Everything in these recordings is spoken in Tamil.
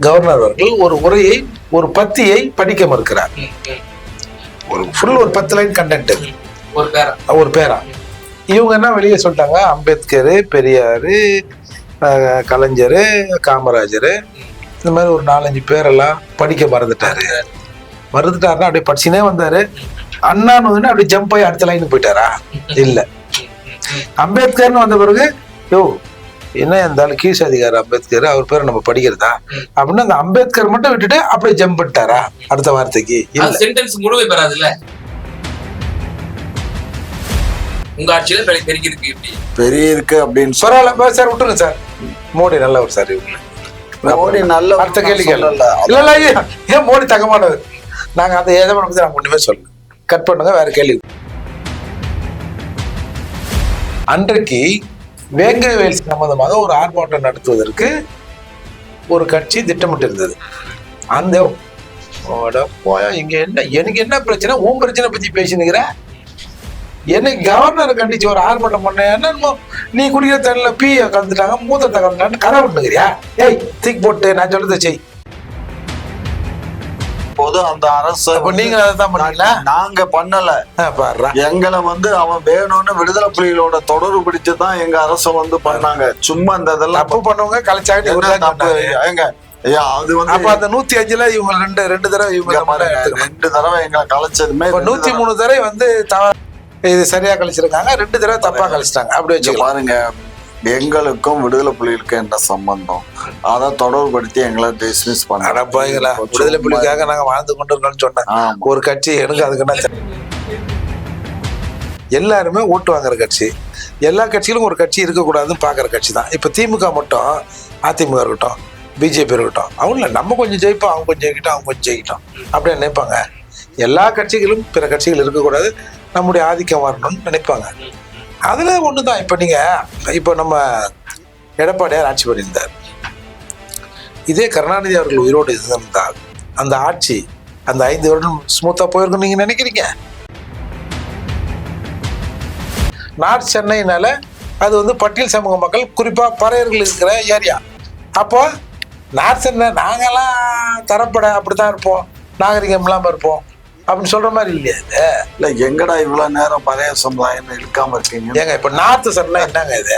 கவர்னர் அவர்கள் ஒரு உரையை ஒரு பத்தியை படிக்க மறுக்கிறார். ஒரு ஃபுல் ஒரு பத்து லைன் கண்டென்ட் ஒரு பேரா? ஒரு பேரா? இவங்க என்ன வெளியே சொல்லிட்டாங்க? அம்பேத்கர் பெரியார் கலைஞர் காமராஜர். இந்த மாதிரி ஒரு நாலஞ்சு பேரெல்லாம் படிக்க மறந்துட்டாரு. மறந்துட்டாருன்னா அப்படியே படிச்சுனே வந்தாரு. அண்ணான்னு வந்து அப்படியே ஜம்ப் ஆகி அடுத்த லைனுக்கு போயிட்டாரா? இல்ல. அம்பேத்கர்னு வந்த பிறகு யோ என்ன இருந்தாலும் கீழ் அதிகாரி அம்பேத்கர் அவர் பேரை நம்ம படிக்கிறதா? அப்படின்னு அந்த அம்பேத்கர் மட்டும் விட்டுட்டு அப்படியே ஜம்ப் பண்ணிட்டாரா? அடுத்த வார்த்தைக்கு. சென்டென்ஸ் முழுமை பெறாதுல்ல. உங்க ஆட்சியில பெரிய இருக்கு இப்படி பெரிய இருக்கு அப்படின்னு பரவாயில்ல சார் விட்டுருங்க சார். மோடி நல்லவர் சார் இவங்க. மோடி நல்ல அடுத்த கேள்வி. இல்ல இல்ல ஏன் மோடி தகமானவர் நாங்க அந்த எதை பத்தி நாங்க ஒண்ணுமே சொல்லல. கட் பண்ணுங்க வேற கேள்வி. அன்றைக்கு வேங்கை வேல் சம்பந்தமாக ஒரு ஆர்ப்பாட்டம் நடத்துவதற்கு ஒரு கட்சி திட்டமிட்டிருந்தது. அந்த ஓட போயா இங்க என்ன எனக்கு என்ன பிரச்சனை? உன் பிரச்சனை பத்தி பேசினுங்கிற என்னை கவர்னர் கண்டிச்சு ஒரு ஆர்ப்பாட்டம் பண்ண என்னமோ நீ குடிக்கிற தண்ணில பீய கலந்துட்டாங்க மூத்தத்தை கலந்துட்டான்னு கரை விட்டுக்கிறியா ஏய் தூக்கி போட்டு நான் சொல்றதை செய். போது அந்த அரசு அப்ப நீங்க அதை தான் பண்ணீங்களா? நாங்க பண்ணல. எங்களை வந்து அவன் வேணும்னு விடுதலை புலிகளோட தொடர்பு பிடிச்சு தான் எங்க அரசு வந்து பண்ணாங்க. சும்மா இந்த இதெல்லாம் தப்பு பண்ணவங்க கலைச்சாங்க அது அப்ப வந்து அந்த நூத்தி அஞ்சுல இவங்க ரெண்டு ரெண்டு தடவை இவங்க. ரெண்டு தடவை எங்களை கலைச்சதுமே நூத்தி. மூணு தடவை வந்து இது சரியா கழிச்சிருக்காங்க ரெண்டு தடவை தப்பா கழிச்சிட்டாங்க அப்படி வச்சுக்கலாம். பாருங்க எங்களுக்கும் விடுதலை புலிகளுக்கும் என்ன சம்பந்தம்? அதை தொடர்புபடுத்தி எங்களை டிஸ்மிஸ் பாய்களா விடுதலை புலிக்காக நாங்க வாழ்ந்து கொண்டு இருக்கோம்னு சொன்னேன் ஒரு கட்சி எனக்கு அதுக்கு. எல்லாருமே ஓட்டு வாங்குற கட்சி. எல்லா கட்சியிலும் ஒரு கட்சி இருக்கக்கூடாதுன்னு பாக்குற கட்சி தான். இப்ப திமுக மட்டும் அதிமுக இருக்கட்டும் பிஜேபி இருக்கட்டும் அவங்கள நம்ம கொஞ்சம் ஜெயிப்போம் அவங்க கொஞ்சம் ஜெயிக்கட்டும் அவங்க கொஞ்சம் ஜெயிக்கட்டும். அப்படியே நினைப்பாங்க. எல்லா கட்சிகளும் பிற கட்சிகள் இருக்கக்கூடாது. நம்முடைய ஆதிக்கம் வரணும்னு நினைப்பாங்க. அதில் ஒன்று தான் இப்போ நீங்கள் இப்போ நம்ம எடப்பாடியார் ஆட்சி பண்ணியிருந்தார். இதே கருணாநிதி அவர்கள் உயிரோடு இருந்திருந்தால் அந்த ஆட்சி அந்த ஐந்து வருடம் ஸ்மூத்தாக போயிருக்குன்னு நீங்கள் நினைக்கிறீங்க? நார்த் சென்னைனால அது வந்து பட்டியல் சமூக மக்கள் குறிப்பாக பறையர்கள் இருக்கிற ஏரியா. அப்போ நார்த் சென்னை நாங்களாம் தரப்பட அப்படித்தான் இருப்போம். நாகரிகம் இல்லாமல் இருப்போம். அப்படின்னு சொல்ற மாதிரி இல்லையா இது. இல்ல எங்கடா இவ்வளவு நேரம் பழைய சமுதாயம் இழுக்காம இருக்கீங்க? ஏங்க இப்ப நார்த் சென்னை என்னங்க இது?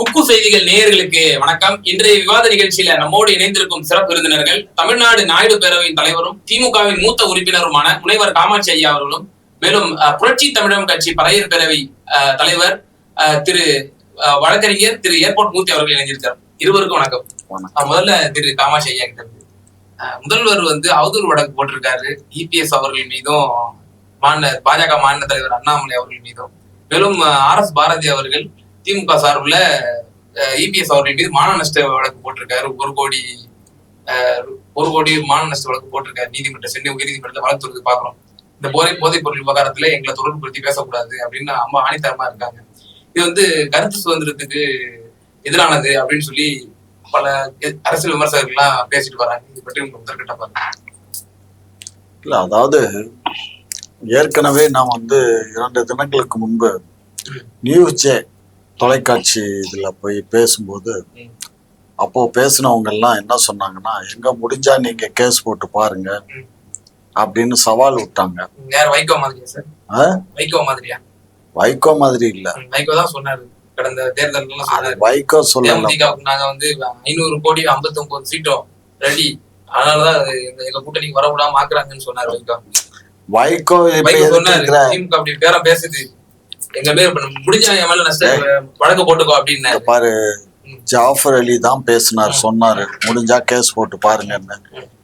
குக்கு செய்திகள் நேயர்களுக்கு வணக்கம். இன்றைய விவாத நிகழ்ச்சியில நம்மோடு இணைந்திருக்கும் சிறப்பு விருந்தினர்கள் தமிழ்நாடு நாயுடு பேரவையின் தலைவரும் திமுகவின் மூத்த உறுப்பினருமான முனைவர் காமாட்சி ஐயா அவர்களும் மேலும் புரட்சி தமிழகம் கட்சி பறையர் பேரவை தலைவர் அஹ், திரு வழக்கறிஞர் திரு ஏர்போர்ட் மூர்த்தி அவர்கள் இணைந்திருக்கிறார். இருவருக்கும் வணக்கம். முதல்ல திரு காமாட்சி ஐயா கிட்ட முதல்வர் வந்து அவதூறு வழக்கு போட்டிருக்காரு. இபிஎஸ் அவர்கள் மீதும் மாநில பாஜக மாநில தலைவர் அண்ணாமலை அவர்கள் மீதும். மேலும் ஆர் எஸ் பாரதி அவர்கள் திமுக சார்பில் இபிஎஸ் அவர்கள் மீது மான நஷ்ட வழக்கு போட்டிருக்காரு. ஒரு கோடி ஒரு கோடி மான நஷ்ட வழக்கு போட்டிருக்காரு. நீதிமன்ற சென்னை உயர்நீதிமன்றத்தில் வழக்கு பாக்குறோம் இந்த போதை போதைப் பொருள் விவகாரத்துல எங்களை தொடர்பு படுத்தி பேசக்கூடாது அப்படின்னு அம்மா ஆணித்தரமா இருக்காங்க. இது வந்து கருத்து சுதந்திரத்துக்கு எதிரானது அப்படின்னு சொல்லி பல அரசியல் விமர்சகர்கள்லாம் பேசிட்டு வராங்க. இது பற்றி உங்க முதற்கட்ட பாருங்க. இல்ல அதாவது ஏற்கனவே நான் வந்து இரண்டு தினங்களுக்கு முன்பு நியூஸ் ஜே தொலைக்காட்சி இதுல போய் பேசும்போது. அப்போ பேசினவங்க எல்லாம் என்ன சொன்னாங்கன்னா எங்க முடிஞ்சா நீங்க கேஸ் போட்டு பாருங்க. அப்படின்னு சவால் விட்டாங்க. வைகோ மாதிரியா சார்? வைகோ மாதிரியா? வைகோ மாதிரி இல்ல. வைகோ தான் சொன்னாரு. கடந்த தேர்தல் வைகோ தேமுதிகவுக்கு நாங்க வந்து ஐநூறு கோடி 59 ஒன்பது சீட்டும் ரெடி அதனாலதான் அது எங்க- கூட்டணிக்கு வர விடாம ஆக்குறாங்கன்னு சொன்னாரு வைகோ வைகோ சொன்னாரு? திமுக அப்படி பேரம் பேசுது. எங்க பேர் முடிஞ்சா என் மேல நஷ்ட வழக்கு போட்டுக்கோ அப்படின்னு பாரு. ஜாஃபர் அலி தான் பேசினார் சொன்னார். முடிஞ்சா கேஸ் போட்டு பாருங்கன்னு.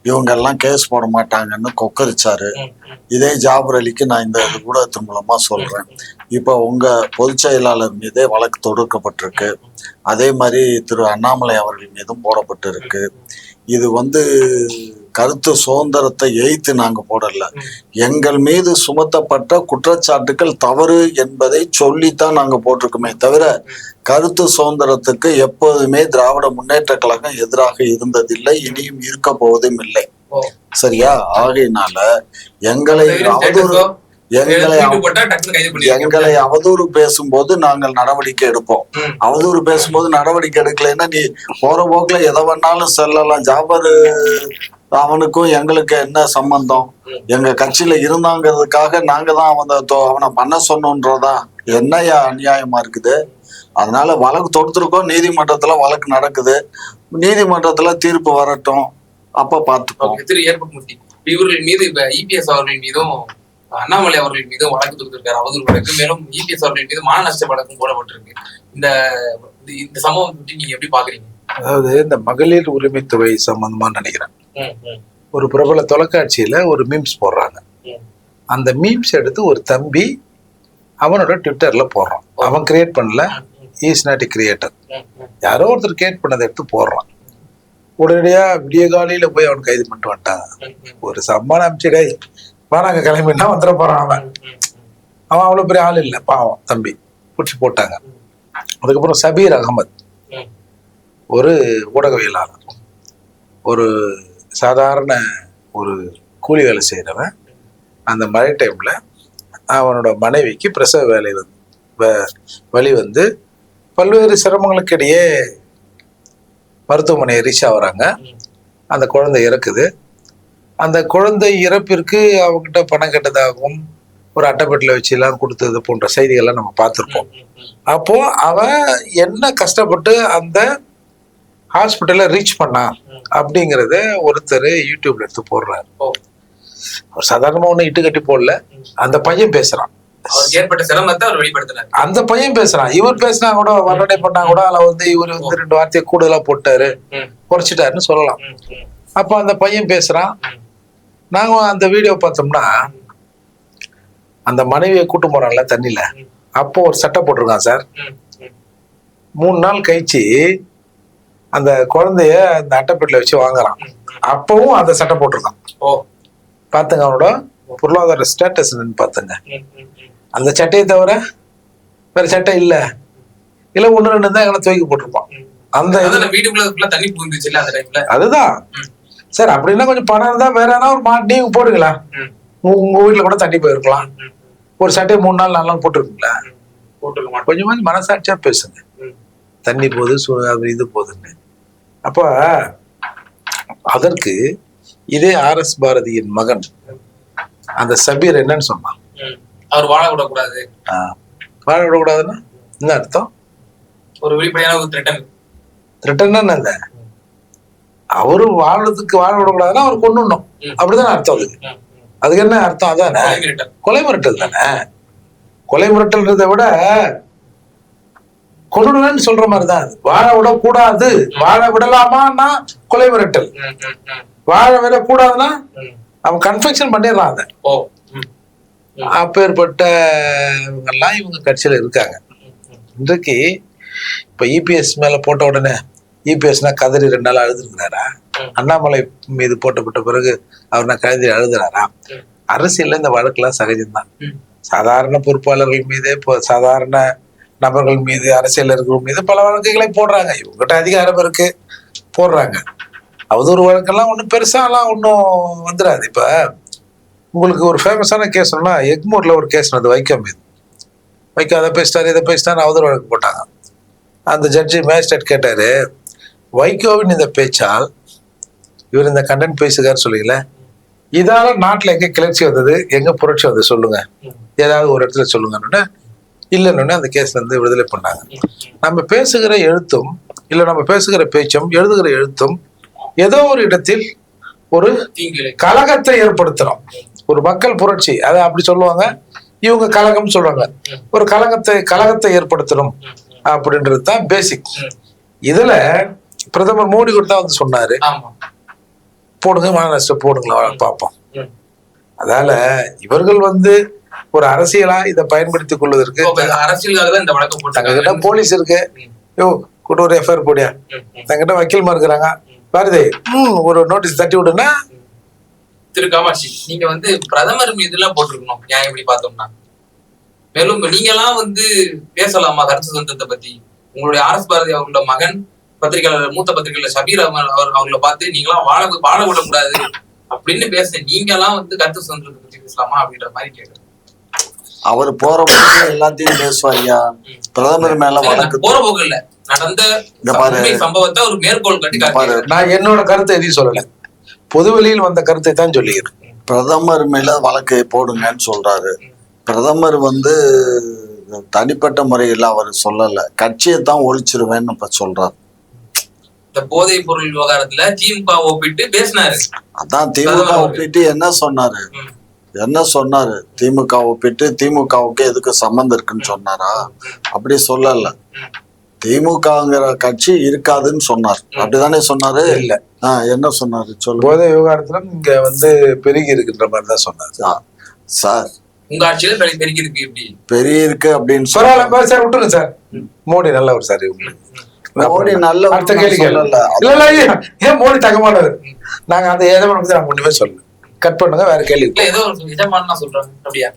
இவங்க எல்லாம் கேஸ் போட மாட்டாங்கன்னு கொக்கரிச்சாரு. இதே ஜாபர் அலிக்கு நான் இந்த இது ஊடகத்தின் மூலமா சொல்றேன். இப்போ உங்க பொதுச் செயலாளர் மீதே வழக்கு தொடுக்கப்பட்டிருக்கு. அதே மாதிரி திரு அண்ணாமலை அவர்கள் மீதும் போடப்பட்டிருக்கு. இது வந்து கருத்து சுதந்திரத்தை எய்த்து நாங்க போடல. எங்கள் மீது சுமத்தப்பட்ட குற்றச்சாட்டுகள் தவறு என்பதை சொல்லித்தான் நாங்க போட்டிருக்கோமே தவிர கருத்து சுதந்திரத்துக்கு எப்போதுமே திராவிட முன்னேற்ற கழகம் எதிராக இருந்ததில்லை இனியும் இருக்க போவதும் இல்லை. சரியா? ஆகையினால எங்களை அவதூறு எங்களை எங்களை அவதூறு பேசும்போது நாங்கள் நடவடிக்கை எடுப்போம். அவதூறு பேசும்போது நடவடிக்கை எடுக்கலைன்னா நீ போற போக்குல எதை வேணாலும் செல்லலாம். ஜாபர் அவனுக்கும் எங்களுக்கு என்ன சம்பந்தம். எங்க கட்சியில இருந்தாங்கிறதுக்காக நாங்க தான் அவனை தொ- அவனை பண்ண சொன்னோன்றதா? என்னையா அநியாயமா இருக்குது? அதனால வழக்கு தொடுத்திருக்கோம். நீதிமன்றத்துல வழக்கு நடக்குது. நீதிமன்றத்துல தீர்ப்பு வரட்டும். அப்ப பார்த்துப்போம். ஓகே, திரு ஏற்பமூர்த்தி இவர்கள் மீது இப்ப இபிஎஸ் அவர்கள் மீதும் அண்ணாமலை அவர்கள் மீதும் வழக்கு தொடுத்திருக்காரு அவதூறு வழக்கு. மேலும் இபிஎஸ் அவர்கள் மீது மான நஷ்ட வழக்கும் போடப்பட்டிருக்கு. இந்த இந்த- சம்பவம் பற்றி நீங்க எப்படி பாக்குறீங்க? அதாவது இந்த மகளிர் உரிமைத்துறை சம்பந்தமா நினைக்கிறேன். ஒரு பிரபல தொலைக்காட்சியில ஒரு மீம்ஸ் போடுறாங்க. அந்த மீம்ஸ் எடுத்து ஒரு தம்பி அவனோட ட்விட்டர்ல போடுறான். அவன் கிரியேட் பண்ணல. இஸ் நாட் கிரியேட்டர் யாரோ ஒருத்தர் கிரியேட் பண்ணதை எடுத்து போடுறான். உடனடியா விடிய காலையில் போய் அவன் கைது பண்ணிட்டு வந்துட்டாங்க ஒரு சம்மானம் அமைச்சிடே வராங்க கிளம்பினா வந்துட போகிறான் அவன். அவன் அவ்வளோ பெரிய ஆள் இல்லை பாவம் தம்பி. பிடிச்சி போட்டாங்க. அதுக்கப்புறம் சபீர் அகமது. ஒரு ஊடகவியலாளர். ஒரு சாதாரண ஒரு கூலி வேலை செய்கிறவன் அந்த மழை டைமில் அவனோட மனைவிக்கு பிரசவ வேலை வந்து வ- வலி வந்து பல்வேறு சிரமங்களுக்கு இடையே மருத்துவமனை ரீச் ஆகுறாங்க. அந்த குழந்தை இறக்குது. அந்த குழந்தை இறப்பிற்கு அவங்ககிட்ட பணம் கட்டதாகவும் ஒரு அட்டைப்பட்டில் வச்சு எல்லாம் கொடுத்தது போன்ற செய்திகள்லாம் நம்ம பார்த்துருப்போம். ம், ம், அப்போ அவன் என்ன கஷ்டப்பட்டு அந்த ஹாஸ்பிட்டலை ரீச் பண்ணான் ம். அப்படிங்கிறத ஒருத்தர் யூடியூப்ல எடுத்து போடுறாரு. அவர் சாதாரணமா ஒண்ணு இட்டு கட்டி போடல. அந்த பையன் பேசுறான். அந்த பையன் பேசுறான். இவர் பேசினா கூட வர்ணனை பண்ணா கூட அதுல வந்து இவர் வந்து ரெண்டு வார்த்தையை கூடுதலா போட்டாரு. குறைச்சிட்டாருன்னு சொல்லலாம். அப்போ அந்த பையன் பேசுறான். நாங்க அந்த வீடியோ பார்த்தோம்னா அந்த மனைவியை கூட்டு போறான்ல தண்ணியில. அப்போ ஒரு சட்டை போட்டிருக்கான் சார். மூணு நாள் கழிச்சு அந்த குழந்தைய அந்த அட்டைப்பெட்டில வச்சு வாங்குறான் அப்பவும் அந்த சட்டை போட்டிருக்கான் ஓ பாத்துங்க அவனோட பொருளாதார ஸ்டேட்டஸ் பாத்துங்க. அந்த சட்டையை தவிர வேற சட்டை இல்ல இல்ல ஒண்ணு ரெண்டு தான் எங்களை தூக்கி போட்டிருப்பான். அந்த வீட்டுக்குள்ள தண்ணி புகுந்துச்சுல்ல அந்த டைம்ல அதுதான். சார் அப்படின்னா கொஞ்சம் பணம் இருந்தா வேற ஏதாவது ஒரு மாட்டு நீங்க போடுங்களா உங்க வீட்டுல கூட தண்ணி போயிருக்கலாம் ஒரு சட்டையை மூணு நாள் நாலு நாள் போட்டுருக்கீங்களா. போட்டிருக்க மாட்டோம் கொஞ்சமாவது மனசாட்சியா பேசுங்க. தண்ணி போகுது இது போகுதுன்னு அப்ப அதற்கு இதே ஆர் எஸ் பாரதியின் மகன் அந்த சபீர் என்னன்னு சொன்னான். அவர் வாழ விடக்கூடாது. வாழ விடக்கூடாதுன்னா என்ன அர்த்தம்? ஒரு வெளிப்படையான ஒரு த்ரெட்டன் ரிட்டர்ன் அந்த அவரு வாழ்றதுக்கு வாழ விடக்கூடாதுன்னா அவர் கொண்டுணும். அப்படிதான் அர்த்தம் அதுக்கு அதுக்கு என்ன அர்த்தம்? அதானே? கொலை மிரட்டல் தானே? கொலை மிரட்டல்ன்றதை விட கொண்டுடுவேன்னு சொல்ற மாதிரி தான் அது. வாழ விடக்கூடாது. வாழ விடலாமான்னா கொலை மிரட்டல். வாழ விடக்கூடாதுன்னா அவன் கன்ஃபெக்ஷன் பண்ணிடுறான் அதை. ஓ ம். அப்பேற்பட்ட இவங்கெல்லாம் இவங்க கட்சியில இருக்காங்க. இன்றைக்கு இப்ப இபிஎஸ் மேல போட்ட உடனே இபிஎஸ்னா கதறி ரெண்டு நாள் அழுதுருக்கிறாரா. அண்ணாமலை மீது போட்டப்பட்ட பிறகு அவர் நான் கழுதி அழுதுறாரா. அரசியல்ல இந்த வழக்கெல்லாம் சகஜம்தான். சாதாரண பொறுப்பாளர்கள் மீது இப்போ சாதாரண நபர்கள் மீது அரசியலர்கள் மீது பல வழக்குகளை போடுறாங்க. இவங்ககிட்ட அதிகாரம் இருக்கு போடுறாங்க. அவதூறு வழக்கெல்லாம் ஒன்றும் பெருசாலாம் ஒன்றும் வந்துடாது இப்போ உங்களுக்கு ஒரு ஃபேமஸான கேஸ் சொன்னா எக்மூர்ல ஒரு கேஸ் நடந்தது வைக்கம் மீது. வைக்கம் அதை பேசிட்டாரு இதை பேசிட்டாரு அவதூறு வழக்கு போட்டாங்க. அந்த ஜட்ஜி மேஜிஸ்ட்ரேட் கேட்டாரு வைகோவின் இந்த பேச்சால் இவர் இந்த கண்டென்ட் பேசுகிறார் சொல்லுங்கள இதால நாட்டுல எங்க கிளர்ச்சி வந்தது எங்க புரட்சி வந்தது சொல்லுங்க. ஏதாவது ஒரு இடத்துல சொல்லுங்கன்னு. இல்லைன்னு அந்த கேஸ்ல இருந்து விடுதலை பண்ணாங்க. நம்ம பேசுகிற எழுத்தும் இல்ல நம்ம பேசுகிற பேச்சும் எழுதுகிற எழுத்தும் ஏதோ ஒரு இடத்தில் ஒரு கலகத்தை ஏற்படுத்துறோம். ஒரு மக்கள் புரட்சி அதை அப்படி சொல்லுவாங்க. இவங்க கலகம் சொல்லுவாங்க. ஒரு கலகத்தை கலகத்தை ஏற்படுத்தணும் அப்படின்றது தான் பேசிக் இதுல பிரதமர் மோடி கூட தான் வந்து சொன்னாரு. போடுங்க மகாராஷ்டிரா போடுங்களா பார்ப்போம். ம். அதனால இவர்கள் வந்து ஒரு அரசியலா இதை பயன்படுத்திக் கொள்வதற்கு அரசியலுக்காக தான் இந்த வழக்கு போட்டாங்க. போலீஸ் இருக்கு. யோ கூட ஒரு எஃப்ஐஆர் போடியா. தங்கிட்ட வக்கீல்மா இருக்கிறாங்க. பாரதி ஒரு நோட்டீஸ் தட்டி விடுனா திரு காமாட்சி நீங்க வந்து பிரதமர் மீது எல்லாம் போட்டிருக்கணும். நியாயம் எப்படி பார்த்தோம்னா. மேலும் நீங்க எல்லாம் வந்து பேசலாமா கருத்து சுதந்திரத்தை பத்தி? உங்களுடைய ஆர்எஸ் பாரதி அவங்களோட மகன் பத்திரிகையாளர் மூத்த பத்திரிகையாளர் ஷபீர் அவர் அவங்கள பார்த்து நீங்களாம் வாழ வாழ விடக்கூடாது அப்படின்னு பேச நீங்க எல்லாம் வந்து கருத்து சுதந்திரத்தை பத்தி பேசலாமா அப்படின்ற மாதிரி கேட்குறேன் அவர் போற போது எல்லாத்தையும் பேசுவாரியா பிரதமர் மேல வழக்கு போற போக்கு இல்ல. நடந்த இங்க பாரு. சம்பவத்தை ஒரு மேற்கோள் கட்டி பாரு. நான் என்னோட கருத்தை எதையும் சொல்லல. பொதுவெளியில் வந்த கருத்தை தான் சொல்லிக்கிறேன் பிரதமர் மேல வழக்கை போடுங்கன்னு சொல்றாரு. பிரதமர் வந்து தனிப்பட்ட முறையில் அவர் சொல்லல. கட்சியை தான் ஒழிச்சிருவேன்னு இப்ப சொல்றாரு. இந்த போதைப் பொருள் விவகாரத்துல திமுக ஒப்பிட்டு பேசினாரு. அதான் திமுக ஒப்பிட்டு என்ன சொன்னாரு. என்ன சொன்னாரு? திமுக ஒப்பிட்டு திமுகவுக்கு எதுக்கு சம்மந்தம் இருக்குன்னு சொன்னாரா? அப்படி சொல்லல. திமுகங்கிற கட்சி இருக்காதுன்னு சொன்னார். அப்படிதானே சொன்னாரு? இல்ல. ஆ, என்ன சொன்னாரு? சொல்லுங்க. போதை விவகாரத்துல இங்க வந்து பெருகி இருக்கின்ற மாதிரி தான் சொன்னார். சார். உங்க ஆட்சியில பெரிய பெருக்கி இருக்கு இப்படி பெரிய இருக்கு அப்படின்னு சொல்ல சார் விட்டுருங்க சார். மோடி நல்லவர் சார் இவங்க. மோடி நல்ல அடுத்த கேள்வி இல்ல இல்ல ஏன் மோடி தகமானவர்? நாங்க அந்த நாங்க ஒண்ணுமே சொல்லல. கட் பண்ணுங்க வேற கேள்வி இல்ல ஏதோ எஜமான்லாம் சொல்றாங்க அப்படியா?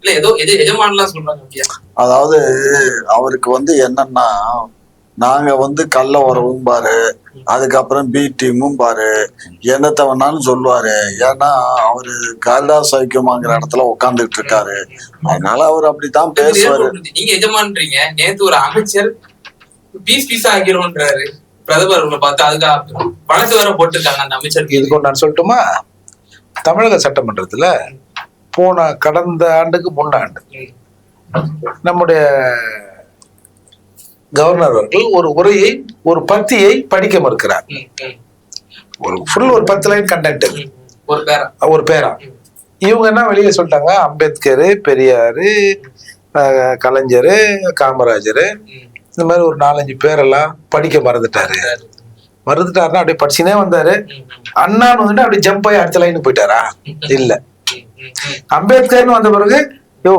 இல்ல ஏதோ எஜ எஜமான்லாம் சொல்றாங்க அப்படியா? அதாவது அவருக்கு வந்து என்னன்னா நாங்க வந்து கள்ள உறவும் பாரு அதுக்கப்புறம் பி டீமும் பாரு என்னத்த வேணாலும் சொல்லுவாரு. ஏன்னா அவரு கருடா சைக்கியமாங்கிற இடத்துல உட்காந்துட்டு இருக்காரு. அதனால அவர் அப்படித்தான் பேசுவாரு. நீங்க எஜமான்றீங்க நேத்து ஒரு அமைச்சர் பீஸ் பீஸா ஆக்கிரும்ன்றாரு பிரதமர் பார்த்து அதுக்கு பணத்தை வேற போட்டிருக்காங்க அந்த அமைச்சருக்கு இதுக்கு நான் சொல்லட்டுமா? தமிழக சட்டமன்றத்துல போன கடந்த ஆண்டுக்கு முன்னாண்டு நம்முடைய கவர்னர் அவர்கள் ஒரு உரையை ஒரு பத்தியை படிக்க மறுக்கிறார். ஒரு ஃபுல் ஒரு பத்து லைன் கண்டென்ட். ஒரு பேரா. ஒரு பேரா. இவங்க என்ன வெளியே சொல்லிட்டாங்க? அம்பேத்கர் பெரியாரு கலைஞர் காமராஜர். இந்த மாதிரி ஒரு நாலஞ்சு பேரெல்லாம் படிக்க மறந்துட்டாரு. மறந்துட்டாருன்னா அப்படியே படிச்சுனே வந்தாரு. அண்ணான்னு வந்துட்டு அப்படியே ஜம்ப் ஆகி அடுத்த லைன் போயிட்டாரா? இல்ல. அம்பேத்கர்னு வந்த பிறகு யோ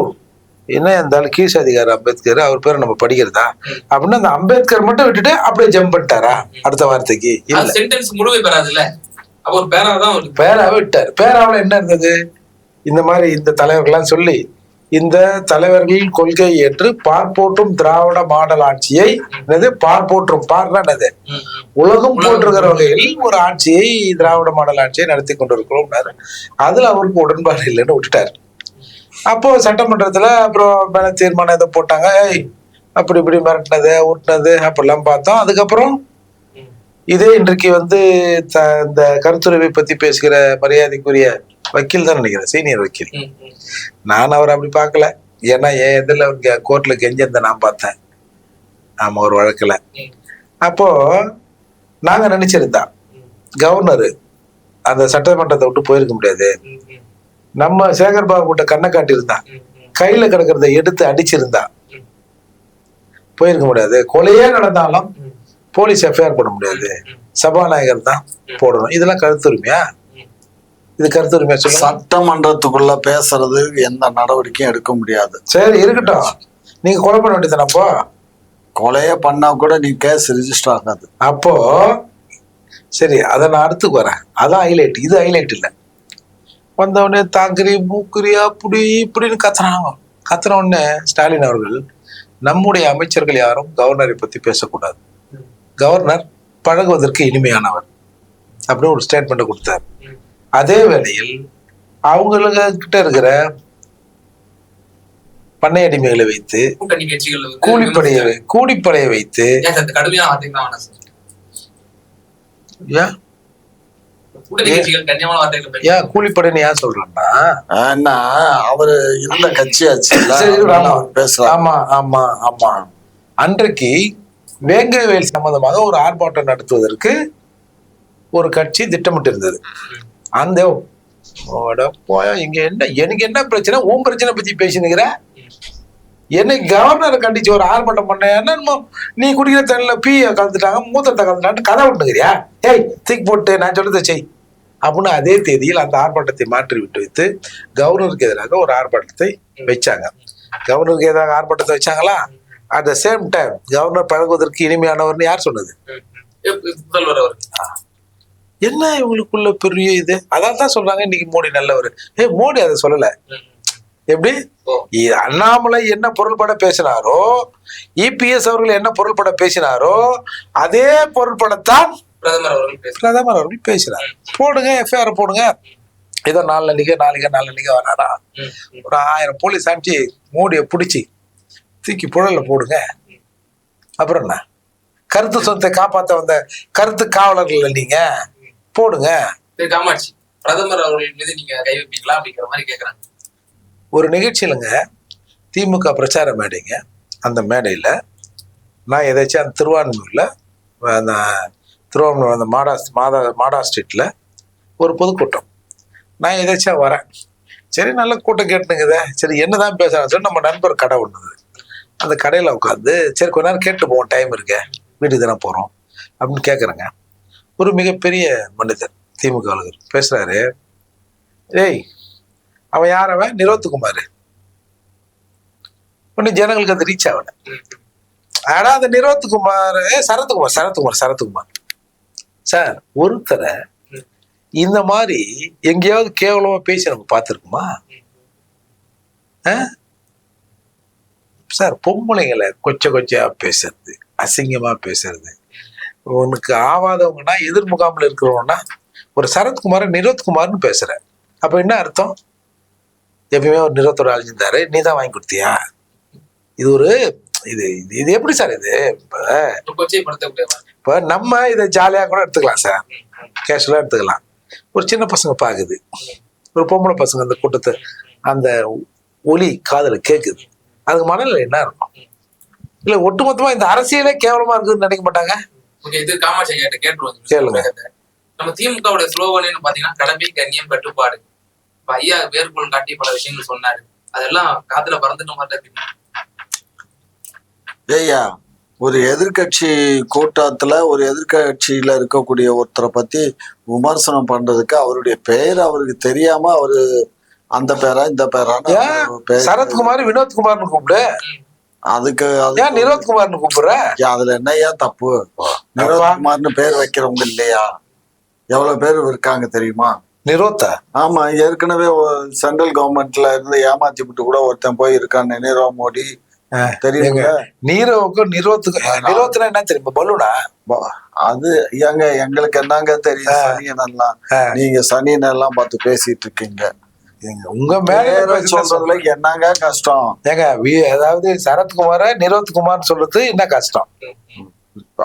என்ன இருந்தாலும் கீழ் அதிகாரி அம்பேத்கர் அவர் பேரை நம்ம படிக்கிறதா? அப்படின்னு அந்த அம்பேத்கர் மட்டும் விட்டுட்டு அப்படியே ஜம்ப் பண்ணிட்டாரா? அடுத்த வார்த்தைக்கு. இல்ல. சென்டென்ஸ் முழுமை பெறாதுல்ல. அப்ப ஒரு பேரா தான் வருது பேராவை விட்டார். பேராவில் என்ன இருந்தது? இந்த மாதிரி இந்த தலைவர்கள்லாம் சொல்லி இந்த தலைவர்களின் கொள்கை ஏற்று பார்ப்போற்றும் திராவிட மாடல் ஆட்சியை என்னது? பார்ப்போற்றும். ம். உலகம் போற்றுகிற வகையில் ஒரு ஆட்சியை திராவிட மாடல் ஆட்சியை நடத்தி கொண்டிருக்கிறோம்னாரு. அதுல அவருக்கு உடன்பாடு இல்லைன்னு விட்டுட்டார். அப்போ சட்டமன்றத்துல அப்புறம் மேல தீர்மானம் எதை போட்டாங்க. அப்படி இப்படி மிரட்டினது உருட்டினது அப்படிலாம் பார்த்தோம். அதுக்கப்புறம். இதே இன்றைக்கு வந்து இந்த கருத்துரிமை பத்தி பேசுகிற மரியாதைக்குரிய வக்கீல் தான் நினைக்கிறேன் சீனியர் வக்கீல். நான் அவர் அப்படி பார்க்கல ஏன்னா என் இதில் கோர்ட்ல கெஞ்சிருந்த நான் பார்த்தேன் ஆமா ஒரு வழக்குல. அப்போ நாங்க நினைச்சிருந்தா ம். கவர்னர் அந்த சட்டமன்றத்தை விட்டு போயிருக்க முடியாது. நம்ம சேகர் பாபு கிட்ட கண்ணை காட்டியிருந்தா ம், ம். கையில கிடக்கிறத எடுத்து அடிச்சிருந்தா. போயிருக்க முடியாது கொலையே நடந்தாலும். போலீஸ் எஃப்ஐஆர் போட முடியாது சபாநாயகர் தான் போடணும் இதெல்லாம் கருத்துரிமையா. இது கருத்துரிமையா சொல்லுங்க. சட்டமன்றத்துக்குள்ள பேசுறது எந்த நடவடிக்கையும் எடுக்க முடியாது. சரி இருக்கட்டும். நீங்க கொலை பண்ண வேண்டியதானப்போ கொலையே பண்ணா கூட நீ கேஸ் ரிஜிஸ்டர் ஆகாது. அப்போ சரி அதை நான் அடுத்துக்கு வரேன். அதான் ஹைலைட் இது ஹைலைட் இல்லை. வந்தவொடனே தாக்கரி மூக்குரி அப்படி இப்படின்னு கத்துறாங்க. கத்துன உடனே ஸ்டாலின் அவர்கள் நம்முடைய அமைச்சர்கள் யாரும் கவர்னரை பத்தி பேசக்கூடாது. கவர்னர் பழகுவதற்கு இனிமையானவர். அப்படின்னு ஒரு ஸ்டேட்மெண்ட் கொடுத்தார். அதே வேளையில் அவங்கக்கிட்ட இருக்கிற பண்ணை அடிமைகளை வைத்து கூலிப்படையை கூலிப்படையை வைத்து கூலிப்படைன்னு ஏன் சொல்றேன்னா ஏன்னா அவரு இருந்த கட்சியாச்சு சரி, ஆமா. ஆமா ஆமா ஆமா. அன்றைக்கு வேங்கவேல் சம்பந்தமாக ஒரு ஆர்ப்பாட்டம் நடத்துவதற்கு ஒரு கட்சி திட்டமிட்டு இருந்தது அந்த ஓட போயா இங்க என்ன எனக்கு என்ன பிரச்சனை? உன் பிரச்சனை பத்தி பேசினுங்கிற என்னை கவர்னரை கண்டிச்சு ஒரு ஆர்ப்பாட்டம் பண்ண என்னமோ நீ குடிக்கிற தண்ணில பீ கலந்துட்டாங்க மூத்தத்தை கலந்துட்டான்னு கதை விட்டுக்கிறியா? ஏய் தூக்கி போட்டு நான் சொல்றதை செய். அப்படின்னு அதே தேதியில் அந்த ஆர்ப்பாட்டத்தை மாற்றி விட்டு வைத்து கவர்னருக்கு எதிராக ஒரு ஆர்ப்பாட்டத்தை வச்சாங்க. கவர்னருக்கு எதிராக ஆர்ப்பாட்டத்தை வச்சாங்களா? At the same time governor பழகுவதற்கு இனிமையானவர்னு யார் சொன்னது? முதல்வர் என்ன இவங்களுக்குள்ள பெரிய இது? அதான் தான் சொல்றாங்க இன்னைக்கு மோடி நல்லவர். ஏய் மோடி அதை சொல்லல. எப்படி? அண்ணாமலை என்ன பொருள்பட பேசினாரோ இபிஎஸ் அவர்கள் என்ன பொருள்பட பேசினாரோ அதே பொருள்படத்தான் பிரதமர் அவர்கள் பேசுறார் பிரதமர் அவர்கள் பேசினார். போடுங்க எஃப்ஐஆர் போடுங்க. ஏதோ நாலு நாளைக்கு நாலு வராரா. ஒரு ஆயிரம் போலீஸ் அனுப்பிச்சு மூடியை பிடிச்சி தூக்கி புழல்ல போடுங்க. அப்புறம் என்ன? கருத்து சொத்தை காப்பாற்ற வந்த கருத்து காவலர்கள் நீங்க? போடுங்க. திரு காமாட்சி. பிரதமர் அவர்கள் மீது நீங்க கை வைப்பீங்களா அப்படிங்கிற மாதிரி கேக்குறாங்க ஒரு நிகழ்ச்சியிலங்க திமுக பிரச்சார மேடைங்க. அந்த மேடையில் நான் எதாச்சும் அந்த திருவான்மூரில் அந்த திருவான்மூர் அந்த மாடா மாதா மாடா ஸ்ட்ரீட்டில் ஒரு பொதுக்கூட்டம். நான் எதாச்சும் வரேன். சரி நல்ல கூட்டம் கேட்டுனுங்குதே சரி என்னதான் பேசுறாங்க சொல்லி நம்ம நண்பர் கடை ஒன்றுது அந்த கடையில் உட்காந்து சரி கொஞ்ச நேரம் கேட்டு போவோம் டைம் இருக்கே வீட்டுக்கு தானே போகிறோம் அப்படின்னு கேட்குறேங்க ஒரு மிகப்பெரிய மனிதர் திமுக ஆளுநர். பேசுகிறாரு ஏய் அவன் யார் அவன்? நிரோத்துக்குமார். ஒன்றும் ஜனங்களுக்கு அது ரீச் ஆகல. ஆனா அந்த நிரோத்துக்குமார் சரத்குமார் சரத்குமார் சரத்குமார். சார் ஒருத்தரை இந்த மாதிரி எங்கேயாவது கேவலமா பேசி நம்ம பார்த்துருக்குமா? சார் பொம்பளைங்களை கொச்ச கொச்சையா பேசுறது அசிங்கமா பேசுறது உனக்கு ஆவாதவங்கன்னா எதிர் முகாமில் இருக்கிறவங்கன்னா ஒரு சரத்குமார நிரோத்குமார்னு பேசுற. அப்ப என்ன அர்த்தம்? எப்பயுமே ஒரு நிரோத்தோட அழிஞ்சிருந்தாரு. நீ தான் வாங்கி கொடுத்தியா? இது ஒரு இது இது- இது எப்படி சார் இது? இப்ப நம்ம இதை ஜாலியாக கூட எடுத்துக்கலாம் சார். கேஷுவலாக எடுத்துக்கலாம். ஒரு சின்ன பசங்க பார்க்குது ஒரு பொம்பளை பசங்க அந்த கூட்டத்தை அந்த ஒலி காதுல கேட்குது அதுக்கு மனநிலை என்ன இருக்கும்? இல்ல ஒட்டுமொத்தமா இந்த அரசியலே கேவலமா இருக்குதுன்னு நினைக்க மாட்டாங்க? ஓகே இது காமாட்சி கேட்டு கேட்டுருவோம். கேளுங்க. நம்ம திமுகவுடைய ஸ்லோகன்னு பாத்தீங்கன்னா கடமை கண்ணியம் கட்டுப்பாடு. இப்ப ஐயா வேர்கோள் காட்டி பல விஷயங்கள் சொன்னாரு. அதெல்லாம் காதுல பறந்துட்ட மாதிரி இருக்கு ஏய்யா ஒரு எதிர்க்கட்சி கூட்டத்துல ஒரு எதிர்க்கட்சியில இருக்கக்கூடிய ஒருத்தரை பத்தி விமர்சனம் பண்றதுக்கு அவருடைய பெயர் அவருக்கு தெரியாம அவரு அந்த பேரா இந்த பேர் சரத்குமார் வினோத்குமார்னு கூப்பிடு. அதுக்கு ஏன் அது நிரோத்குமார்னு கூப்பிடுற அதுல என்னய்யா தப்பு? நிரோத்குமார்னு பேர் வைக்கிறவங்க இல்லையா? எவ்வளவு பேர் இருக்காங்க தெரியுமா? நிரோத்தா? ஆமா ஏற்கனவே சென்ட்ரல் கவர்மெண்ட்ல இருந்து ஏமாத்தி விட்டு கூட ஒருத்தன் போய் இருக்கான் நீரவ் மோடி தெரியுங்க நீரோவுக்கும் நிரோத்துக்கும் நிரோத்துனா என்ன தெரியுமா? பலூனா? அது ஏங்க எங்களுக்கு என்னங்க தெரியும்? சனியனெல்லாம். நீங்க சனியனெல்லாம் பார்த்து பேசிட்டு இருக்கீங்க. உங்க மேல சொல்றதுல என்னங்க கஷ்டம்? ஏங்க அதாவது சரத்குமார நிரோத்குமார் சொல்றது என்ன கஷ்டம்?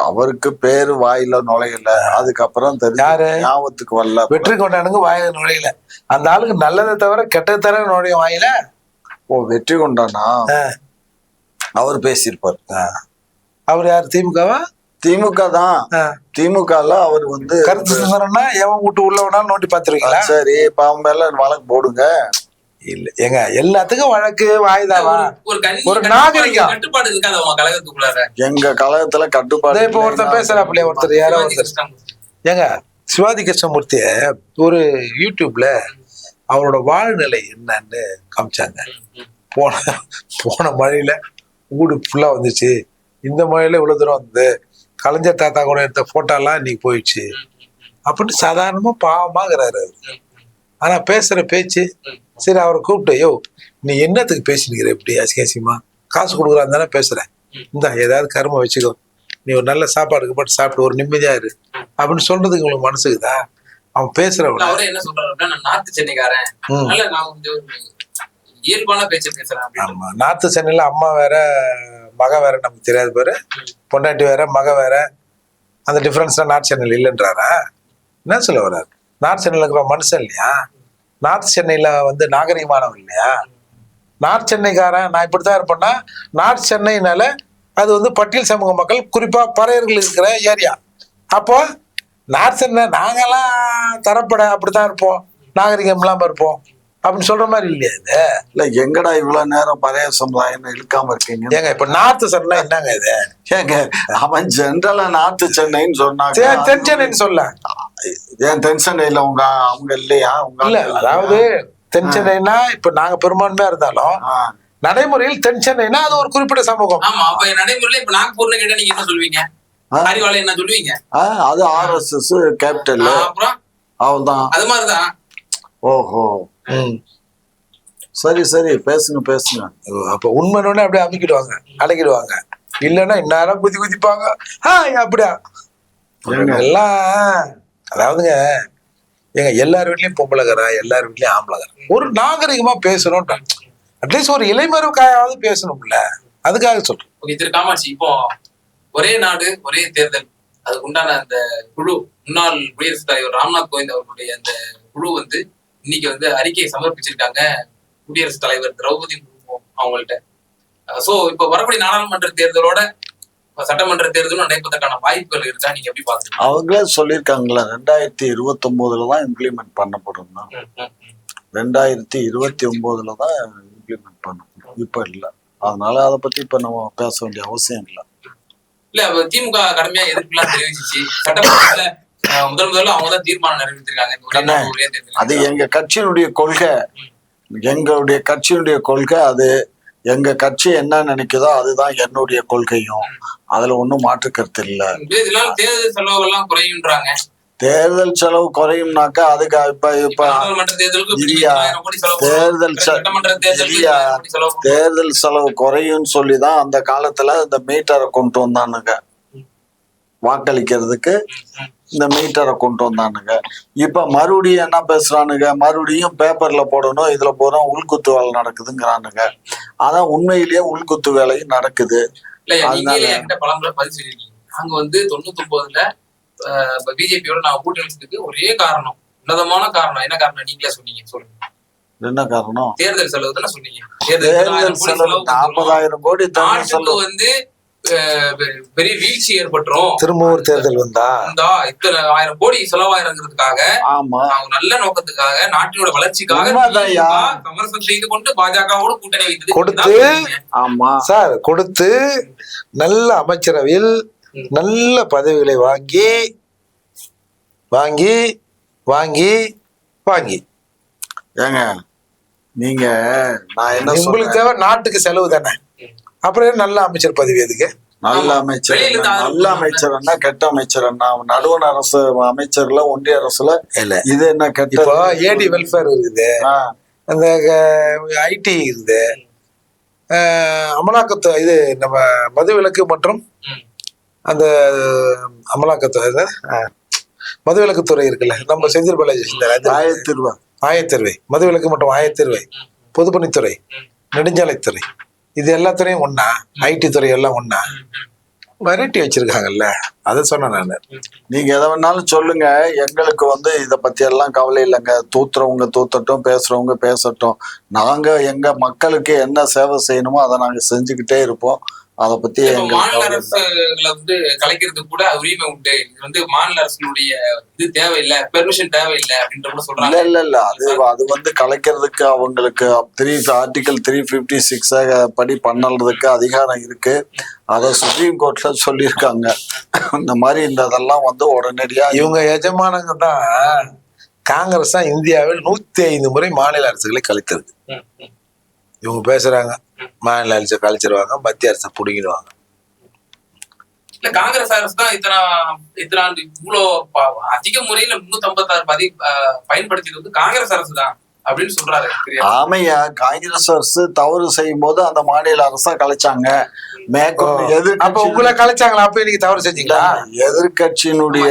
அவருக்கு பேரு வாயில நுழையல அதுக்கப்புறம் யாரு? ஞாபகத்துக்கு வரல. வெற்றி கொண்டானுங்க வாயில நுழையல. அந்த ஆளுக்கு நல்லதை தவிர கெட்டதை தவிர நுழைய வாயில? ஓ வெற்றி கொண்டானா அவர் பேசியிருப்பார். அவர் யார் திமுகவா? திமுக தான். திமுகல அவர் வந்து கருத்து சுதந்திரம்னா எவன் விட்டு உள்ள வேணாலும் நோண்டி பாத்துருவீங்களா சரி இப்ப அவன் மேல வழக்கு போடுங்க. இல்ல ஏங்க எல்லாத்துக்கும் வழக்கு வாய்தாவா ஒரு நாகரிகம். கட்டுப்பாடு இருக்காது அவங்க கழகத்துக்குள்ளார. எங்க கழகத்துல கட்டுப்பாடு இப்ப ஒருத்தர் பேசுறாப்புல ஒருத்தர் யாரோ ஒருத்தர். ஏங்க சிவாஜி கிருஷ்ணமூர்த்திய ஒரு யூடியூப்ல அவரோட வாழ்நிலை என்னன்னு காமிச்சாங்க. போன போன மழையில வீடு ஃபுல்லா வந்துச்சு. இந்த மழையில இவ்வளவு தூரம் வந்து கலைஞர் தாத்தா கூட எடுத்த போட்டோலாம் இன்னைக்கு போயிடுச்சு. அப்படின்னு சாதாரணமா பாவமாகிறாரு அவரு. ஆனா பேசுற பேச்சு சரி அவரை கூப்பிட்டு யோ நீ என்னத்துக்கு பேசினுக்கிற இப்படி அசிங்கசியமா காசு கொடுக்குறான்னு தானே பேசுறேன். இந்தா ஏதாவது கருமை வச்சுக்கோ. நீ ஒரு நல்ல சாப்பாடுக்கு போட்டு சாப்பிட்டு ஒரு நிம்மதியா இரு. அப்படின்னு சொல்றதுக்கு உங்களுக்கு மனசுக்குதா? அவன் பேசுறவன. அவரே என்ன சொல்றாரு அப்படின்னா, நான் நார்த்து சென்னைக்காரன். நான் இயல்பான பேச்சு பேசுறேன். ஆமா நார்த்து சென்னையில அம்மா வேற மக வேற நமக்கு தெரியாது பேர். பொண்டாட்டி வேற மக வேற. அந்த டிஃப்ரென்ஸ்லாம் நார்த் சென்னையில் இல்லைன்றாரா? என்ன சொல்ல வர்றாரு? நார்த் சென்னையில் இருக்கிற மனுஷன் இல்லையா? நார்த் சென்னையில் வந்து நாகரிகமானவன் இல்லையா? நார்த் சென்னைக்காரன் நான் இப்படி தான் இருப்பேன்னா நார்த் சென்னைனால அது வந்து பட்டியல் சமூக மக்கள் குறிப்பாக பறையர்கள் இருக்கிற ஏரியா அப்போ நார்த் சென்னை நாங்கெல்லாம் தரப்பட அப்படித்தான் இருப்போம். நாகரிகம் இல்லாமல் இருப்போம். அப்படின்னு சொல்ற மாதிரி இல்லையா இது? இல்ல எங்கடா இவ்வளவு நேரம் பழைய சமுதாயம் இழுக்காம இருக்கீங்க ஏங்க இப்ப நார்த் சென்னை என்னங்க இது? ஏங்க அவன் ஜென்ரலா நார்த்து சென்னைன்னு சொன்னாங்க சரி, தென் சென்னைன்னு சொல்ல. ஏன் தென் சென்னையில உங்க அவங்க இல்லையா? உங்க இல்ல அதாவது? தென் சென்னைனா இப்ப நாங்க பெரும்பான்மையா இருந்தாலும் நடைமுறையில் தென் சென்னைனா அது ஒரு குறிப்பிட்ட சமூகம். ஆமா அப்ப நடைமுறையில இப்ப நாக்பூர்னு கேட்டா நீங்க என்ன சொல்லுவீங்க? ஆ. அறிவாலயம் என்ன சொல்லுவீங்க? ஆ, அது ஆர்எஸ்எஸ் கேபிட்டல் அப்புறம்? அவள்தான். அது மாதிரிதான். ஓஹோ. சரி சரி பேசுங்க பேசுங்க. அப்ப உண்மைன்னு அப்படியே அமைக்கிடுவாங்க அடக்கிடுவாங்க. இல்லைன்னா இந்நேரம் குதி குதிப்பாங்க. ஆ அப்படியா? எல்லாம் அதாவதுங்க ஏங்க எல்லார் வீட்லயும் பொம்பளைகரா எல்லார் வீட்லயும் ஆம்பளைகரா ஒரு நாகரிகமா பேசணும் அட்லீஸ்ட் ஒரு இளைமருக்காவது பேசணும்ல. அதுக்காக சொல்றேன். திரு காமாட்சி இப்போ ஒரே நாடு ஒரே தேர்தல். அதுக்கு உண்டான அந்த குழு முன்னாள் குடியரசுத் தலைவர் ராம்நாத் கோவிந்த் அவர்களுடைய அந்த குழு வந்து இன்னைக்கு வந்து அறிக்கையை சமர்ப்பிச்சிருக்காங்க குடியரசுத் தலைவர் திரௌபதி முர்மு அவங்கள்ட்ட. சோ இப்போ வரக்கூடிய நாடாளுமன்ற தேர்தலோட சட்டமன்ற தேர்தலும் நடைபெறதுக்கான வாய்ப்புகள் இருக்கா? நீங்க எப்படி பாக்குறீங்க? அவங்களே சொல்லியிருக்காங்களே ரெண்டாயிரத்தி இருபத்தி ஒன்பதுல தான். இம்ப்ளிமெண்ட் பண்ணப்படும். ரெண்டாயிரத்தி இருபத்தி ஒன்பதுல தான் இம்ப்ளிமெண்ட் பண்ணப்படும். இப்ப இல்ல. அதனால அதை பத்தி இப்ப நம்ம பேச வேண்டிய அவசியம் இல்லை. இல்ல திமுக கடுமையா எதிர்ப்புலாம் தெரிவிச்சிச்சு. சட்டமன்றத்துல அஹ், முதல் முதல்ல அவங்க தான் தீர்மானம் நிறைவேற்றிருக்காங்க. அது எங்க கட்சியினுடைய கொள்கை. எங்களுடைய கட்சியினுடைய கொள்கை அது. எங்க கட்சி என்ன நினைக்குதோ அதுதான் என்னுடைய கொள்கையும். அதுல ஒண்ணும் மாற்று கருத்து இல்ல தேர்தல் செலவுகள்லாம் குறையுன்றாங்க. தேர்தல் செலவு குறையும்னாக்கா அதுக்கு இப்ப இப்ப இல்லையா? தேர்தல் இல்லையா? தேர்தல் செலவு குறையும்னு சொல்லிதான் அந்த காலத்துல இந்த மீட்டரை கொண்டு வந்தானுங்க. வாக்களிக்கிறதுக்கு. இந்த மீட்டரை கொண்டு வந்தானுங்க. இப்ப மறுபடியும் என்ன பேசுறானுங்க? மறுபடியும் பேப்பர்ல போடணும் இதுல போறோம் உள்குத்து வேலை நடக்குதுங்கிறானுங்க. அதான் உண்மையிலேயே உள்குத்து வேலையும் நடக்குது. நாங்க வந்து தொண்ணூத்தி ஒன்பதுல பிஜேபியோட நாங்க கூட்டணி ஒரே காரணம். உன்னதமான காரணம். என்ன காரணம் நீங்களே சொன்னீங்க. சொல்லுங்க. என்ன காரணம்? தேர்தல் செலவு தானே சொன்னீங்க. தேர்தல் செலவு. நாற்பதாயிரம் கோடி வந்து பெரிய வீழ்ச்சி ஏற்பட்டுரும். திரும்பவும் தேர்தல் வந்தா? இந்தா இத்தனை ஆயிரம் கோடி செலவாயிருங்கிறதுக்காக ஆமா. அவங்க நல்ல நோக்கத்துக்காக நாட்டினோட வளர்ச்சிக்காக சமரசம் செய்து கொண்டு பாஜகவோடு கூட்டணி வைத்தது கொடுத்து-. ஆமா. சார் கொடுத்து நல்ல அமைச்சரவையில். நல்ல பதவிகளை வாங்கி வாங்கி வாங்கி வாங்கி. ஏங்க நீங்க நான் என்ன உங்களுக்கு தேவை நாட்டுக்கு செலவு தானே. அப்புறம் நல்ல அமைச்சர் பதவி எதுக்கு நல்ல. அமைச்சர் நல்ல. அமைச்சர் என்ன? கெட்ட அமைச்சர் என்ன? நடுவண் அரசு அமைச்சர்ல ஒன்றிய அரசுல. இல்ல. இது என்ன கெட்ட ஏடி வெல்ஃபேர் இருக்குது. ஆ, அந்த ஐடி இருக்குது. அஹ், அமலாக்கத்துறை இது நம்ம மதுவிலக்கு மற்றும். அந்த அமலாக்கத்துறை இது, அஹ், மதுவிலக்குத்துறை இருக்குல்ல. நம்ம செந்தில் பாலாஜி ஆயிரத்தி ஆயத்தேர்வை. மதுவிலக்கு மற்றும் ஆயத்தேர்வை. பொதுப்பணித்துறை. நெடுஞ்சாலைத்துறை. இது எல்லாத்துறையும் ஒண்ணா. ஐடி துறை எல்லாம் ஒண்ணா. வெரைட்டி வச்சிருக்காங்கல்ல. அதை சொன்னேன் நான். நீங்க எதை வேணாலும் சொல்லுங்க. எங்களுக்கு வந்து இத பத்தி எல்லாம் கவலை இல்லைங்க. தூத்துறவங்க தூத்தட்டும் பேசுறவங்க பேசட்டும். நாங்க எங்க மக்களுக்கு என்ன சேவை செய்யணுமோ அதை நாங்க செஞ்சுக்கிட்டே இருப்போம். அதை பத்தி மாநில. அரசுகளை வந்து கலைக்கிறதுக்கு கூட உரிமை உண்டு. இது வந்து மாநில அரசுடைய இது தேவையில்லை பெர்மிஷன் தேவையில்லை அப்படின்ற கூட இல்ல சொல்றாங்க. இல்ல இல்ல அது அது வந்து கலைக்கிறதுக்கு அவங்களுக்கு three article three fifty six படி பண்ணறதுக்கு அதிகாரம் இருக்கு. அத சுப்ரீம் கோர்ட்ல சொல்லியிருக்காங்க. இந்த மாதிரி இந்த இதெல்லாம் வந்து உடனடியா இவங்க எஜமானங்க தான் காங்கிரஸ் தான் இந்தியாவில் நூத்தி ஐந்து முறை மாநில அரசுகளை ம். இவங்க பேசுறாங்க மாநில அரசை கழிச்சிருவாங்க மத்திய அரசை புடுங்கிடுவாங்க. இல்ல காங்கிரஸ் அரசு தான் இத்தனை இத்தனை ஆண்டு இவ்வளவு அதிக முறையில முன்னூத்தி ஐம்பத்தாறு பதி அஹ், பயன்படுத்தியது வந்து காங்கிரஸ் அரசு தான். அப்படின்னு சொல்றாரு ஆமையா காங்கிரஸ் அரசு தவறு செய்யும் போது அந்த மாநில அரசா கலைச்சாங்க. மேற்கொண்டு அப்ப உங்களை கலைச்சாங்களா? அப்ப இன்னைக்கு தவறு செஞ்சீங்களா? எதிர்கட்சியினுடைய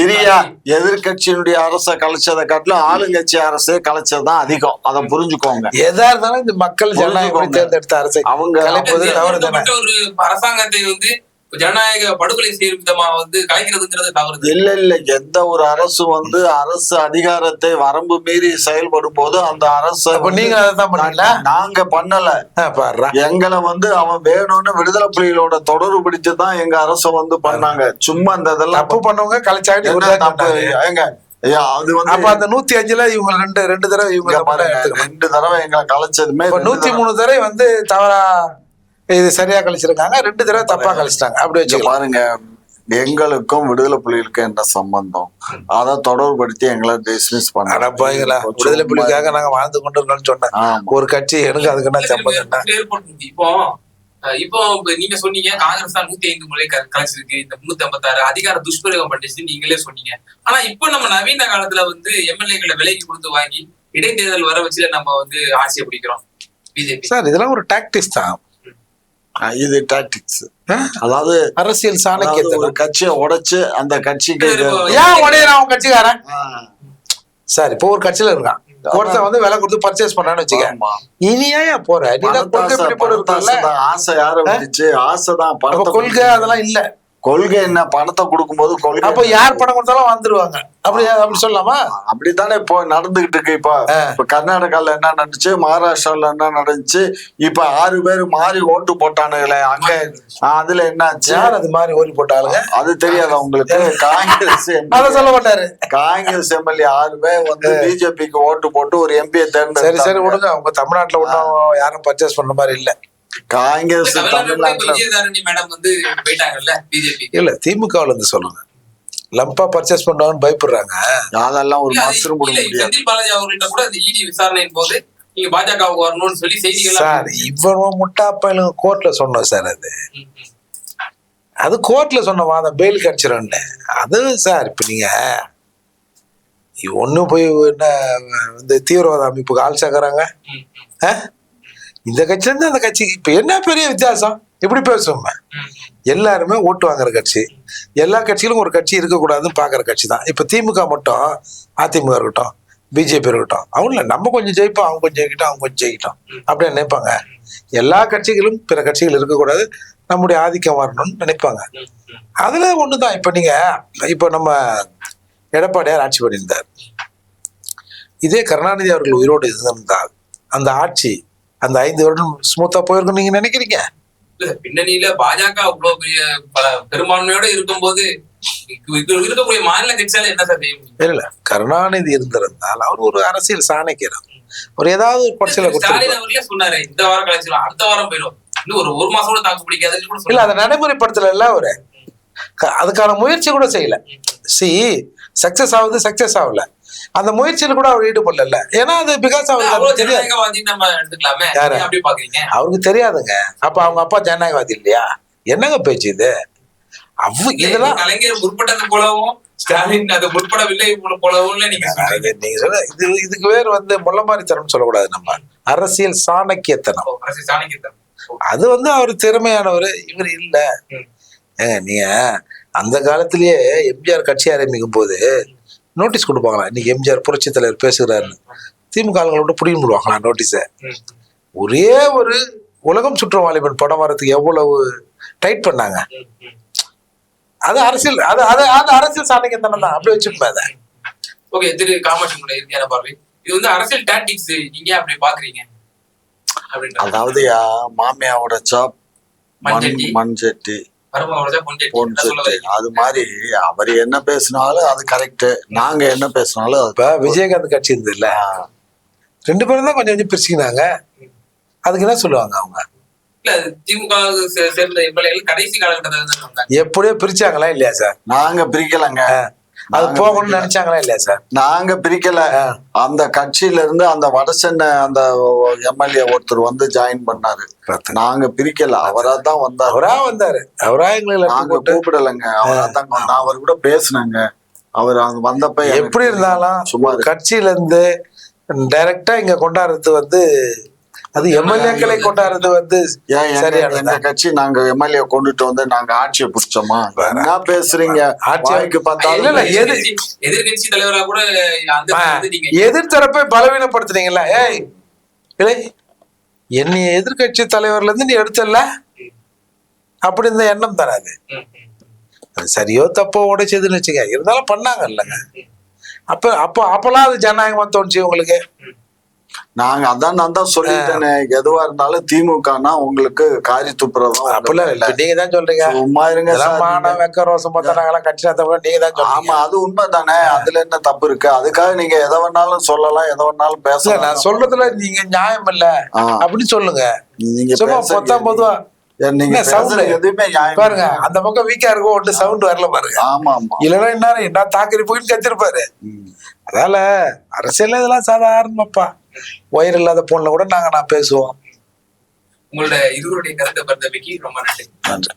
இரியா எதிர்கட்சியினுடைய அரசை கலைச்சதை காட்டிலும் ஆளுங்கட்சி அரசு கலைச்சதுதான் அதிகம். அதை புரிஞ்சுக்கோங்க. எதா இருந்தாலும் இந்த மக்கள் ஜனநாயகம் தேர்ந்தெடுத்த அரசை அவங்க தவறு அரசாங்கத்தை வந்து ஜனநாயக படுகொலை செய்யும் விதமா வந்து கலைக்கிறதுங்கிறது தவறு இல்ல இல்ல. எந்த ஒரு அரசு வந்து அரசு அதிகாரத்தை வரம்பு மீறி செயல்படும் போது அந்த அரசு அப்ப நீங்க நாங்க பண்ணல. எங்களை வந்து அவன் வேணும்னு விடுதலை புலிகளோட தொடர்பு பிடிச்சு தான் எங்க அரசு வந்து பண்ணாங்க. சும்மா இந்த இதெல்லாம் தப்பு பண்ணவங்க ஏங்க ஐயா, அது வந்து அப்ப அந்த நூத்தி அஞ்சுல இவங்க ரெண்டு ரெண்டு தடவை இவங்க. ரெண்டு தடவை எங்களை கலைச்சதுமே நூத்தி மூணு தடவை வந்து தவறா இது சரியா கழிச்சிருக்காங்க. ரெண்டு தடவை தப்பா கழிச்சிட்டாங்க. அப்படி வச்சுக்கலாம். பாருங்க எங்களுக்கும் விடுதலை புலிகளுக்கும் என்ன சம்பந்தம்? அதை தொடர்புபடுத்தி எங்களை டிஸ்மிஸ் அட பாய்களா விடுதலை புலிக்காக நாங்க வாழ்ந்து கொண்டு இருக்கோம்னு சொன்னேன் ஒரு கட்சி எனக்கு அதுக்கு என்ன சம்பந்தம்? இப்போ இப்போ நீங்க சொன்னீங்க காங்கிரஸ் தான் நூத்தி ஐந்து முறை கலைச்சிருக்கு இந்த முன்னூத்தி ஐம்பத்தாறு அதிகார துஷ்பிரயோகம் பண்ணிச்சு நீங்களே சொன்னீங்க. ஆனா இப்போ நம்ம நவீன காலத்துல வந்து எம்எல்ஏக்களை விலைக்கு கொடுத்து வாங்கி இடைத்தேர்தல் வர வச்சுல நம்ம வந்து ஆட்சியை பிடிக்கிறோம் பிஜேபி. சார் இதெல்லாம் ஒரு டாக்டிக்ஸ் தான். இது டாக்டிக்ஸ்? அதாவது அரசியல் அதாவது சாணக்கியத்தனம் ஒரு கட்சியை உடைச்சு அந்த கட்சிக்கு ஏன் உடைய நான் உன் கட்சிக்காரன்? சார் இப்போ ஒரு கட்சியில இருக்கான். ஒருத்தன் வந்து விலை கொடுத்து பர்ச்சேஸ் பண்ணான்னு வச்சுக்க ஆமா. இனி ஏன் போற? நீ கொள்கை. ஆசை யார வந்துச்சு ஆசைதான் கொள்கை அதெல்லாம் இல்ல. கொள்கை என்ன? பணத்தை கொடுக்கும்போது கொள்கை அப்ப யார் பணம் கொடுத்தாலும் வந்துருவாங்க. அப்படி அப்படி சொல்லலாமா? அப்படித்தானே இப்போ நடந்துகிட்டு இருக்கு. இப்போ இப்ப கர்நாடகால என்ன நடந்துச்சு? மகாராஷ்டிரால என்ன நடந்துச்சு? இப்ப ஆறு பேர் மாறி ஓட்டு போட்டானுங்களே. அங்க அதுல என்னாச்சு? யார் அது மாதிரி ஓடி போட்டாளுங்க? அது தெரியாதா உங்களுக்கு? காங்கிரஸ் அதை சொல்ல மாட்டாரு. காங்கிரஸ் எம்எல்ஏ ஆறு பேர் வந்து பிஜேபிக்கு ஓட்டு போட்டு ஒரு எம்பியை சரி சரி தேர்ந்தெடுத்தாங்க விடுங்க. உங்க தமிழ்நாட்டுல ஒன்றும் யாரும் பர்ச்சேஸ் பண்ண மாதிரி இல்ல. காங்கிரஸ் கூட இல்ல திமுகவுல இருந்து சொல்லுங்க. லம்பா பர்ச்சேஸ் பண்ணுவாங்கன்னு பயப்படுறாங்க. அதெல்லாம் ஒரு போட இல்ல, முடியாது. செந்தில் பாலாஜி அவர்கள்ட்ட கூட இந்த இடி விசாரணையின் போது நீங்க பாஜகவுக்கு வரணும்னு சொல்லி செய்திகள் சார் இவனும் முட்டாப்பையிலும் கோர்ட்ல சொன்னோம் சார் அது. அது கோர்ட்ல சொன்ன வாதம் பெயில் கிடைச்சிரும்னு அது சார் இப்ப நீங்க ஒன்னும் போய் என்ன இந்த தீவிரவாத அமைப்புக்கு ஆள் சேர்க்கறாங்க? இந்த கட்சியில இருந்து அந்த கட்சிக்கு இப்ப என்ன பெரிய வித்தியாசம்? இப்படி பேசுவோம் எல்லாருமே ஓட்டு வாங்குற கட்சி. எல்லா கட்சிகளும் ஒரு கட்சி இருக்கக்கூடாதுன்னு பாக்குற கட்சி தான். இப்ப திமுக மட்டும் அதிமுக இருக்கட்டும் பிஜேபி இருக்கட்டும் அவங்கள நம்ம கொஞ்சம் ஜெயிப்போம் அவங்க கொஞ்சம் ஜெயிக்கிட்டோம் அவங்க கொஞ்சம் ஜெயிக்கிட்டோம். அப்படின்னு நினைப்பாங்க. எல்லா கட்சிகளும் பிற கட்சிகள் இருக்கக்கூடாது. நம்முடைய ஆதிக்கம் வரணும்னு நினைப்பாங்க. அதுல ஒண்ணுதான். இப்ப நீங்க இப்ப நம்ம எடப்பாடியார் ஆட்சி பண்ணியிருந்தார். இதே கருணாநிதி அவர்கள் உயிரோடு இருந்திருந்தால் அந்த ஆட்சி அந்த ஐந்து வருடம் ஸ்மூத்தா போயிருக்கும் நீங்க நினைக்கிறீங்க? இல்ல, பின்னணியில பாஜக அவ்வளவு பெரிய பல பெரும்பான்மையோட இருக்கும்போது இது- இது இருக்கக்கூடிய மாநில கட்சியால என்ன சார் இல்ல கருணாநிதி இருந்திருந்தால் அவர் ஒரு அரசியல் சாணக்கியர். ஒரு ஏதாவது ஒரு கொடுத்துருப்பார். அவர்களே சொன்னாரு இந்த வாரம் கழிச்சிடும் அடுத்த வாரம் போயிடும் இன்னும் ஒரு ஒரு மாசம் கூட தாக்கு பிடிக்காதுன்னு கூட இல்ல அதை நடைமுறைப்படுத்தல அவரு. அதுக்கான முயற்சி கூட செய்யல. சி சக்சஸ் ஆகுது சக்சஸ் ஆகல. அந்த முயற்சியில கூட அவர் ஈடுபடல. ஏன்னா அது பிகாஸ் அவருக்கு தெரியாது. அவருக்கு தெரியாதுங்க. அப்ப அவங்க அப்பா ஜனநாயகவாதி இல்லையா? என்னங்க பேச்சு இது? அவ் இதெல்லாம் கலைஞர் முற்பட்டது போலவும் ஸ்டாலின் அது முற்படவில்லை போலவும் நீங்க நீங்க சொல்ல இது இதுக்கு பேர் வந்து முள்ளமாரித்தனம் சொல்லக்கூடாது நம்ம. அரசியல் சாணக்கியத்தனம். அரசியல் சாணக்கியத்தனம். அது வந்து அவர் திறமையானவர். இவர் இல்ல. ஏங்க நீங்க அந்த காலத்திலேயே எம்ஜிஆர் கட்சி ஆரம்பிக்கும் போது நோட்டீஸ் கொடுப்பாங்களா இன்னைக்கு எம்ஜிஆர் புரட்சி தலைவர் பேசுகிறாருன்னு. திமுக ஆளுங்களோட புடிங்க போடுவாங்களா நோட்டீஸை. ஒரே ஒரு உலகம் சுற்றும் வாலிபன் படம் வரதுக்கு எவ்வளவு டைட் பண்ணாங்க. அது அரசியல் அது அது அது அரசியல் சாணக்கியத்தனம் தான். அப்படி வச்சுப்பேன் அதை. ஓகே திரு காமாட்சி இறுதியான பார்வை. இது வந்து அரசியல் டாக்டிக்ஸ் நீங்க அப்படி பாக்குறீங்க. அப்படின்ற அதாவது யா- மாமியாவோட சாப் மண் மண்சட்டி. அது மாதிரி அவர் என்ன பேசினாலும் அது கரெக்ட் நாங்க என்ன பேசினாலும் அது இப்ப விஜயகாந்த் கட்சி இருந்தது இல்ல ரெண்டு பேரும் தான் கொஞ்சம் கொஞ்சம் பிரிச்சுக்கினாங்க. அதுக்கு என்ன சொல்லுவாங்க அவங்க? எப்படியோ பிரிச்சாங்களா இல்லையா சார்? நாங்க பிரிக்கலங்க. அது போகணும்னு. நினைச்சாங்களா இல்லையா சார்? நாங்க பிரிக்கல. அந்த கட்சியில இருந்து அந்த வடசென்னை அந்த எம்எல்ஏ ஒருத்தர் வந்து ஜாயின் பண்ணாரு. நாங்க பிரிக்கல. அவரா தான் வந்தாரு. அவரா வந்தாரு. அவரா எங்களை நாங்க கூப்பிடலைங்க. அவரா தான் நான் அவர் கூட பேசினேங்க. அவர் அங்க வந்தப்ப எப்படி இருந்தாலும் சும்மா கட்சியில இருந்து டைரக்டா இங்க கொண்டாடுறது வந்து அது எம்எல்ஏக்களை கொண்டாடுறது. வந்து ஏன் எங்க- கட்சி நாங்க எம்எல்ஏ கொண்டுட்டு வந்து நாங்க ஆட்சியை பிடிச்சோமா? என்ன பேசுறீங்க? ஆட்சியை- வாய்க்கு பார்த்தாலும் இல்ல, எது- எதிர்க்கட்சி- எதிர்க்கட்சி தலைவரா கூட அந்த ஆ, வந்து நீங்க எதிர்த்தரப்பை பலவீனப்படுத்துனீங்களா ஏய் இல்லை என்னை எதிர்கட்சி தலைவர்ல இருந்து நீ எடுத்தல அப்படி இந்த எண்ணம் தராது. சரியோ தப்போ உடைச்சதுன்னு வச்சுக்க இருந்தாலும் பண்ணாங்க இல்லைங்க. அப்ப அப்போ அப்பெல்லாம் அது ஜனநாயகமா தோணுச்சு உங்களுக்கு? நாங்க அதான் நான் தான் சொல்லிட்டேனே. எதுவா இருந்தாலும் திமுகனா உங்களுக்கு காரி துப்புறதும் அப்பெல்லாம் இல்ல. நீங்க தான் சொல்றீங்க. சும்மா இருங்க நீங்க. வெக்க ரோசம் பார்த்தா நாங்கெல்லாம் கட்சி நடத்த நீங்க தான் ஆமா சொல்றீங்க அது உண்மைதானே. அதுல என்ன தப்பு இருக்கு? அதுக்காக நீங்க எதை வேணாலும் சொல்லலாம் எதை வேணாலும் பேசலாம் நான் சொல்றதுல நீங்க நியாயம் இல்ல. அப்படின்னு சொல்லுங்க. நீங்க சும்மா பொத்தாம் பொதுவா பாருங்க அந்த பக்கம் வீக்கா இருக்கும் ஒன்று சவுண்ட் வரல பாருங்க. ஆமா ஆமா. இல்லைன்னா என்ன தாக்கரி போயின்னு கத்திருப்பாரு. அதனால அரசியல் இதெல்லாம் சாதாரணமாப்பா ஒயர் இல்லாத போன்ல கூட நாங்க நான் பேசுவோம். உங்களோட இருவருடைய கருத்தை பரிந்தமைக்கு ரொம்ப நன்றி. நன்றி.